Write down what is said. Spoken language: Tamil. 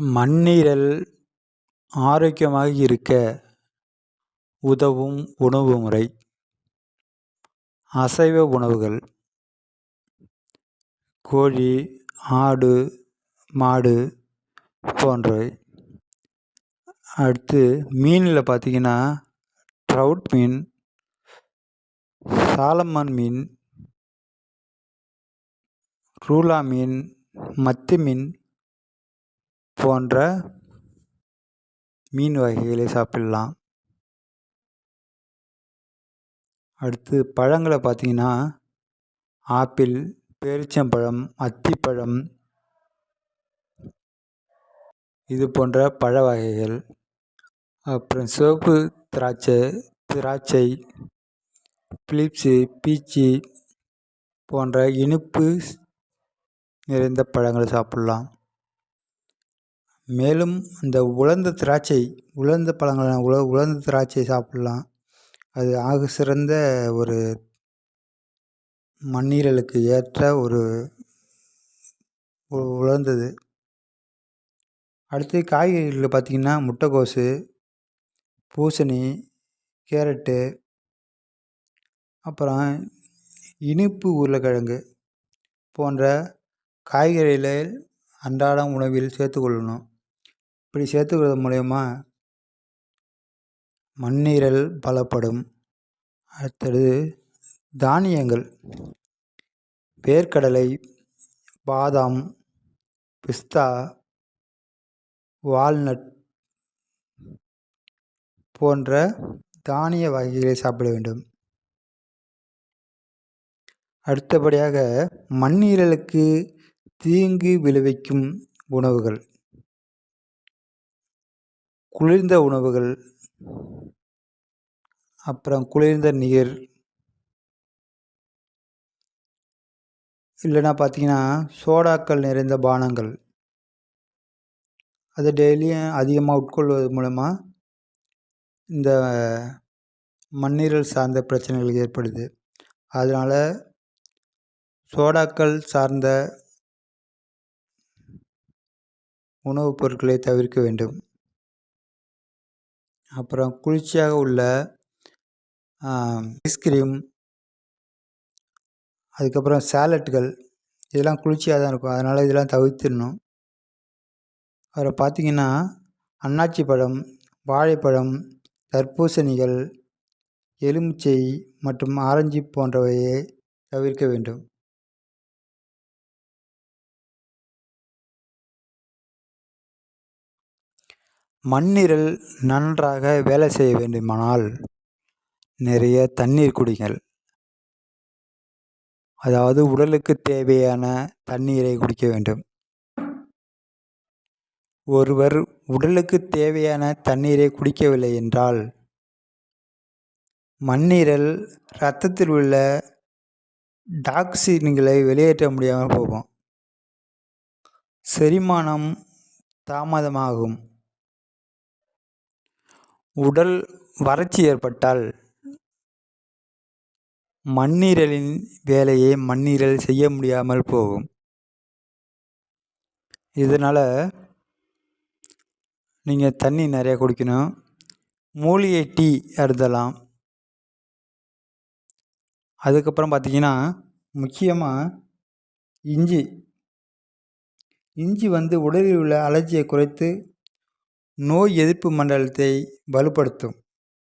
மண்ணீரல் ஆரோக்கியமாக இருக்க உதவும் உணவு முறை. அசைவ உணவுகள். கோழி ஆடு மாடு போன்றவை. அடுத்து மீனில் பார்த்தீங்கன்னா ட்ரவுட் மீன் சாலமன் மீன் ரூலா மீன் மத்தி மீன் போன்ற மீன் வகைகளை சாப்பிடலாம். அடுத்து பழங்களை பார்த்தீங்கன்னா ஆப்பிள் பேரிச்சம்பழம் அத்திப்பழம் இது போன்ற பழ வகைகள். அப்புறம் சிவப்பு திராட்சை திராட்சை பிலிப்ஸு பீச்சு போன்ற இனிப்பு நிறைந்த பழங்களை சாப்பிட்லாம். மேலும் இந்த உலர்ந்த திராட்சை உலர்ந்த பழங்களான உல உலர்ந்த திராட்சை சாப்பிட்லாம். அது ஆக சிறந்த ஒரு மண்ணீரலுக்கு ஏற்ற ஒரு உலர்ந்தது. அடுத்து காய்கறிகளில் பார்த்திங்கன்னா முட்டைக்கோசு பூசணி கேரட்டு அப்புறம் இனிப்பு உருளைக்கிழங்கு போன்ற காய்கறிகளை அன்றாடம் உணவில் சேர்த்துக்கொள்ளணும் இப்படி சேர்த்துக்கிறது மூலயமா மண்ணீரல் பலப்படும். அடுத்தது தானியங்கள். வேர்க்கடலை பாதாம் பிஸ்தா வால்நட் போன்ற தானிய வகைகளை சாப்பிட வேண்டும். அடுத்தபடியாக மண்ணீரலுக்கு தீங்கு விளைவிக்கும் உணவுகள். குளிர்ந்த உணவுகள் அப்புறம் குளிர்ந்த நீர். இல்லைன்னா பார்த்தீங்கன்னா சோடாக்கள் நிறைந்த பானங்கள். அதை டெய்லியும் அதிகமாக உட்கொள்வது மூலமாக இந்த மண்ணீரல் சார்ந்த பிரச்சனைகள் ஏற்படுது. அதனால் சோடாக்கள் சார்ந்த உணவுப் பொருட்களை தவிர்க்க வேண்டும். அப்புறம் குளிர்ச்சியாக உள்ள ஐஸ்கிரீம் அதுக்கப்புறம் சேலட்டுகள் இதெல்லாம் குளிர்ச்சியாக தான் இருக்கும். அதனால் இதெல்லாம் தவிர்த்திடணும். அதில் பார்த்திங்கன்னா அன்னாச்சி பழம் வாழைப்பழம் தர்பூசணிகள் எலுமிச்சை மற்றும் ஆரஞ்சு போன்றவையை தவிர்க்க வேண்டும். மண்ணீரல் நன்றாக வேலை செய்ய வேண்டுமானால் நிறைய தண்ணீர் குடிங்கள். அதாவது உடலுக்கு தேவையான தண்ணீரை குடிக்க வேண்டும். ஒருவர் உடலுக்கு தேவையான தண்ணீரை குடிக்கவில்லை என்றால் மண்ணீரல் இரத்தத்தில் உள்ள டாக்ஸின்களை வெளியேற்ற முடியாமல் போகும். செரிமானம் தாமதமாகும். உடல் வறட்சி ஏற்பட்டால் மண்ணீரலின் வேலையை மண்ணீரல் செய்ய முடியாமல் போகும். இதனால் நீங்கள் தண்ணி நிறையா குடிக்கணும். மூலிகை டீ அருந்தலாம். அதுக்கப்புறம் பார்த்திங்கன்னா முக்கியமாக இஞ்சி. இஞ்சி வந்து உடலில் உள்ள அலர்ஜியை குறைத்து நோய் எதிர்ப்பு மண்டலத்தை வலுப்படுத்தும்.